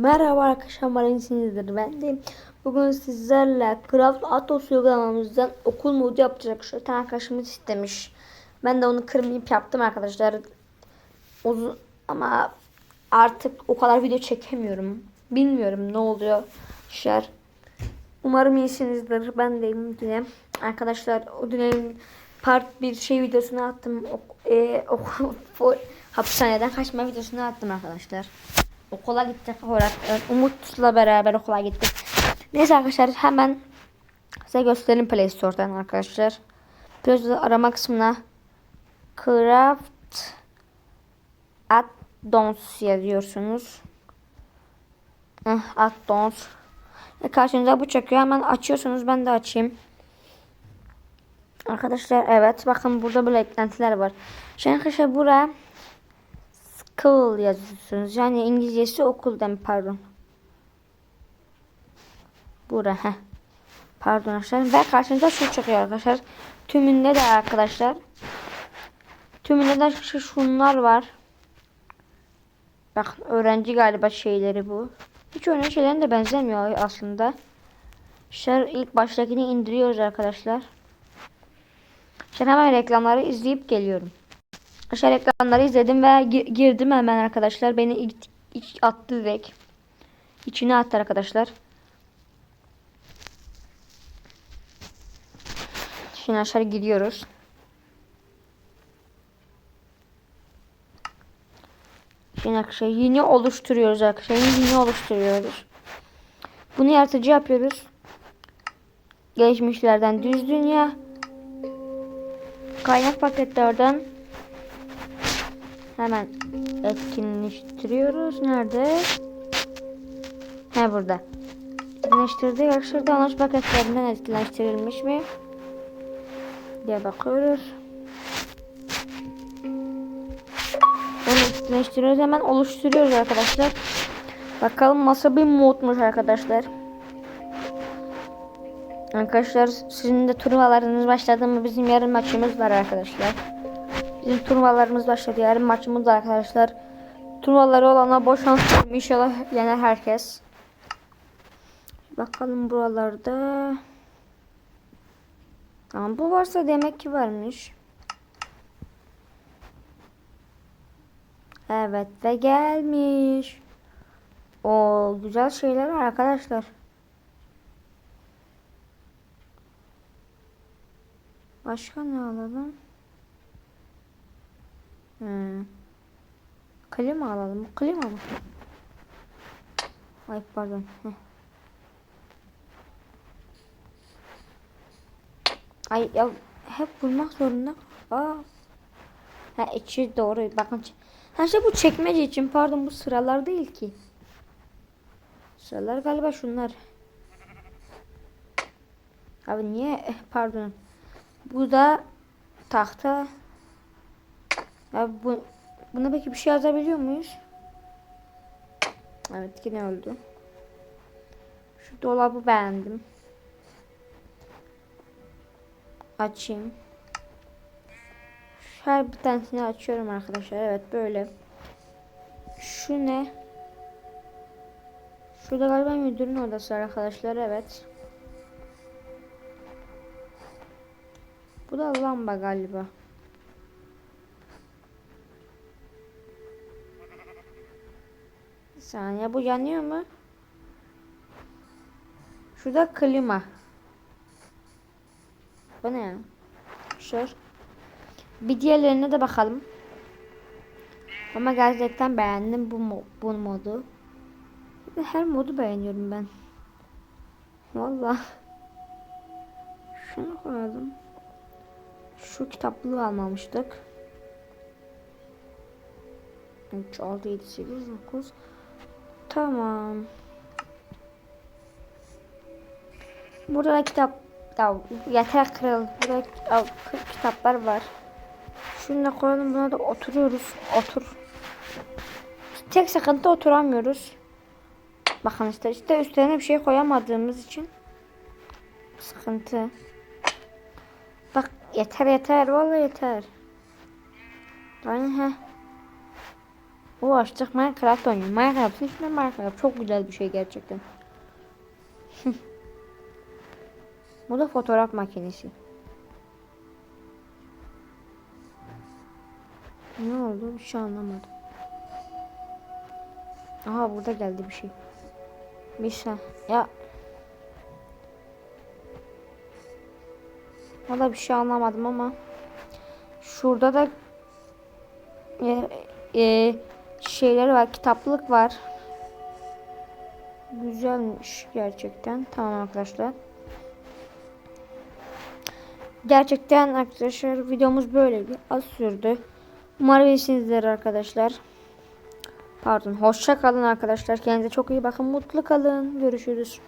Merhaba arkadaşlar Marinsinizdir ben de bugün sizlerle Craft Atos uygulamamızdan okul modu arkadaşlar. Bir tane arkadaşımız istemiş. Ben de onu kırmayıp yaptım arkadaşlar. Uzun ama artık o kadar video çekemiyorum. Bilmiyorum ne oluyor arkadaşlar. Umarım iyisinizdir. Ben deyim yine. Arkadaşlar o dönem part bir şey videosunu attım. Ok, e, ok, hapishaneden kaçma videosunu attım arkadaşlar. Okula gittik olarak Umut'la beraber okula gittik. Neyse arkadaşlar hemen size göstereyim Play Store'dan arkadaşlar. Play Store'da arama kısmına Craft Addons yazıyorsunuz. Addons. Ve karşınıza bu çıkıyor. Hemen açıyorsunuz. Ben de açayım. Arkadaşlar evet bakın burada böyle eklentiler var. Şimdi arkadaşlar buraya school yazıyorsunuz. Yani İngilizcesi okuldan pardon. Bura heh. Pardon arkadaşlar. Ve karşınıza şu çıkıyor arkadaşlar. Tümünde de arkadaşlar. Tümünde de şu şunlar var. Bakın öğrenci galiba şeyleri bu. Hiç öyle şeylerin de benzemiyor aslında. Şer ilk baştakini indiriyoruz arkadaşlar. Şimdi hemen reklamları izleyip geliyorum. Arkadaşlar reklamları izledim ve girdim hemen arkadaşlar. Beni ilk attı direkt. İçine attı arkadaşlar. Şimdi aşağı gidiyoruz. Şimdi arkadaşlar yeni oluşturuyoruz arkadaşlar. Yeni oluşturuyoruz. Bunu yaratıcı yapıyoruz. Gelişmişlerden düz dünya. Kaynak paketlerden hemen etkinleştiriyoruz. Nerede? He burada. Etkinleştirdik. Arkadaşlar download paketlerinden etkinleştirilmiş mi? diye bakıyoruz. Onu etkinleştiriyoruz. Hemen oluşturuyoruz arkadaşlar. Bakalım nasıl bir modmuş arkadaşlar. Arkadaşlar sizin de turnuvalarınız başladı mı? Bizim yarın maçımız var arkadaşlar. Bizim turnuvalarımız başladı. Yarın maçımız var arkadaşlar. Turnuvaları olana boş şans dilerim. İnşallah yener herkes. Bakalım buralarda. Tamam bu varsa demek ki varmış. Evet ve gelmiş. O güzel şeyler var arkadaşlar. Başka ne alalım? Klima alalım. Klima mı? Ay pardon. Heh. Ay ya hep bulmak zorunda. Aa. Ha içi doğru. Bakın. Ha işte bu çekmece için pardon bu sıralar değil ki. Sıralar galiba şunlar. Abi niye pardon. Bu da tahta. Ya bu buna peki bir şey yazabiliyor muyuz? Evet yine öldü. Şu dolabı beğendim. Açayım. Her bir tanesini açıyorum arkadaşlar. Evet böyle. Şu ne? Şurada galiba müdürün odası arkadaşlar. Evet. Bu da lamba galiba. Saniye bu yanıyor mu? Şurada klima. Bu ne ya? Şur. Bir diğerlerine de bakalım. Ama gerçekten beğendim bu, bu modu. Her modu beğeniyorum ben. Vallahi. Şunu koyalım. Şu kitaplığı almamıştık. 3, 6, 7, 8, 9. Tamam. Burada da kitap ya yeter kırıl. Burada kitaplar var. Şunu da koyalım. Buna da oturuyoruz. Otur. Tek sıkıntı oturamıyoruz. Bakın işte işte üstlerine bir şey koyamadığımız için sıkıntı. Bak yeter yeter vallahi yeter. Yani he. O açtık Minecraft oynuyor. Minecraft'ın içinde Minecraft. Çok güzel bir şey gerçekten. Bu da fotoğraf makinesi. Ne oldu? Bir şey anlamadım. Aha burada geldi bir şey. Bir şey. Ya. Valla bir şey anlamadım ama. Şurada da e, e, şeyleri var. Kitaplık var. Güzelmiş gerçekten. Tamam arkadaşlar. Gerçekten arkadaşlar videomuz böyle bir az sürdü. Umarım iyisinizdir arkadaşlar. Pardon. Hoşça kalın arkadaşlar. Kendinize çok iyi bakın. Mutlu kalın. Görüşürüz.